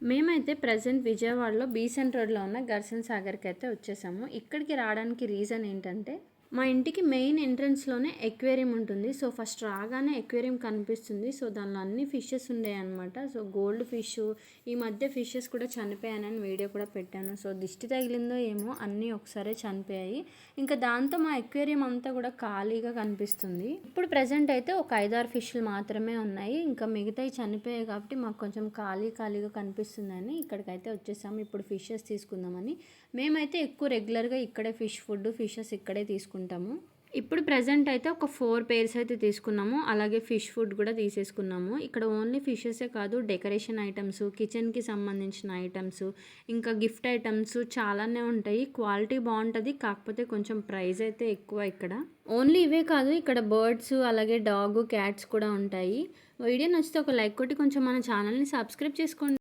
మేమైతే ప్రజెంట్ విజయవాడలో బీసెంట్ రోడ్లో ఉన్న గర్సన్ సాగర్కి అయితే వచ్చేసాము. ఇక్కడికి రావడానికి రీజన్ ఏంటంటే మా ఇంటికి మెయిన్ ఎంట్రన్స్లోనే ఎక్వేరియం ఉంటుంది. సో ఫస్ట్ రాగానే ఎక్వేరియం కనిపిస్తుంది. సో దానిలో అన్ని ఫిషెస్ ఉండే సో గోల్డ్ ఫిష్ ఈ మధ్య ఫిషెస్ కూడా చనిపోయానని వీడియో కూడా పెట్టాను. సో దిష్టి తగిలిందో ఏమో అన్నీ ఒకసారి చనిపోయాయి. ఇంకా దాంతో మా ఎక్వేరియం అంతా కూడా ఖాళీగా కనిపిస్తుంది. ఇప్పుడు ప్రజెంట్ అయితే ఒక ఐదారు ఫిష్లు మాత్రమే ఉన్నాయి. ఇంకా మిగతాయి చనిపోయాయి కాబట్టి మాకు కొంచెం ఖాళీ ఖాళీగా కనిపిస్తుందని ఇక్కడికైతే వచ్చేసాము. ఇప్పుడు ఫిషెస్ తీసుకుందామని. మేమైతే ఎక్కువ రెగ్యులర్గా ఇక్కడే ఫిష్ ఫుడ్ ఫిషెస్ ఇక్కడే తీసుకుంటాం. తీసుకుంటాము. ఇప్పుడు ప్రజెంట్ అయితే ఒక ఫోర్ పేర్స్ అయితే తీసుకున్నాము. అలాగే ఫిష్ ఫుడ్ కూడా తీసేసుకున్నాము. ఇక్కడ ఓన్లీ ఫిషెసే కాదు డెకరేషన్ ఐటమ్స్ కిచెన్కి సంబంధించిన ఐటమ్స్ ఇంకా గిఫ్ట్ ఐటమ్స్ చాలానే ఉంటాయి. క్వాలిటీ బాగుంటుంది కాకపోతే కొంచెం ప్రైస్ అయితే ఎక్కువ ఇక్కడ. ఓన్లీ ఇవే కాదు ఇక్కడ బర్డ్స్ అలాగే డాగ్ క్యాట్స్ కూడా ఉంటాయి. వీడియో నచ్చితే ఒక లైక్ కొట్టి కొంచెం మన ఛానల్ని సబ్స్క్రైబ్ చేసుకోండి.